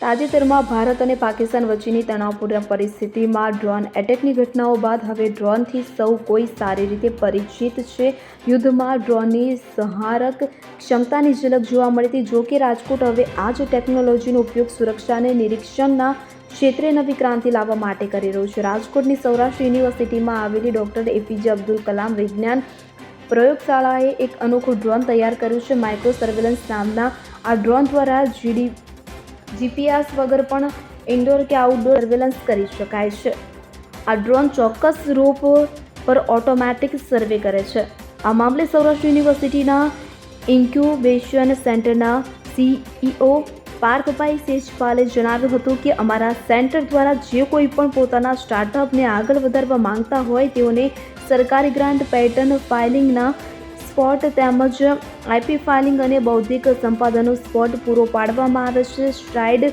તાજેતરમાં ભારત અને પાકિસ્તાન વચ્ચેની તણાવપૂર્ણ પરિસ્થિતિમાં ડ્રોન એટેકની ઘટનાઓ બાદ હવે ડ્રોનથી સૌ કોઈ સારી રીતે પરિચિત છે. યુદ્ધમાં ડ્રોનની સંહારક ક્ષમતાની ઝલક જોવા મળી હતી. જો કે રાજકોટ હવે આ જ ટેકનોલોજીનો ઉપયોગ સુરક્ષા અને નિરીક્ષણના ક્ષેત્રે નવી ક્રાંતિ લાવવા માટે કરી રહ્યું છે. રાજકોટની સૌરાષ્ટ્ર યુનિવર્સિટીમાં આવેલી ડૉક્ટર એપીજે અબ્દુલ કલામ વિજ્ઞાન પ્રયોગશાળાએ એક અનોખું ડ્રોન તૈયાર કર્યું છે. માઇક્રો સર્વેલન્સ નામના આ ડ્રોન દ્વારા જીડી જીપીએસ વગર પણ ઇન્ડોર કે આઉટડોર સર્વેલન્સ કરી શકાય છે. આ ડ્રોન ચોક્કસ રૂપ પર ઓટોમેટિક સર્વે કરે છે. આ મામલે સૌરાષ્ટ્ર યુનિવર્સિટીના ઇન્ક્યુબેશન સેન્ટરના સીઈઓ પાર્થભાઈ સેજપાલે જણાવ્યું હતું કે અમારા સેન્ટર દ્વારા જે કોઈ પણ પોતાના સ્ટાર્ટઅપને આગળ વધારવા માંગતા હોય તેઓને સરકારી ગ્રાન્ટ પેટર્ન ફાઇલિંગના સ્પોટ તેમજ આઈપી ફાઇલિંગ અને બૌદ્ધિક સંપાદનો સ્પોટ પૂરો પાડવામાં આવે છે. સ્ટ્રાઇડ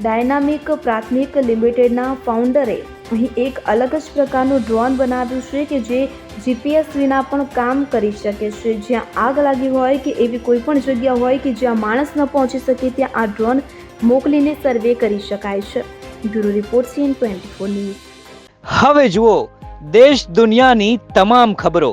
ડાયનામિક પ્રાથમિક લિમિટેડના ફાઉન્ડરે અહીં એક અલગ જ પ્રકારનું ડ્રોન બનાવ્યું છે કે જે જીપીએસ વિના પણ કામ કરી શકે છે. જ્યાં આગ લાગી હોય કે એવી કોઈ પણ જગ્યા હોય કે જ્યાં માણસ ન પહોંચી શકે, ત્યાં આ ડ્રોન મોકલીને સર્વે કરી શકાય છે. Bureau report CN twenty four news. હવે જુઓ, દેશ દુનિયાની તમામ ખબરો.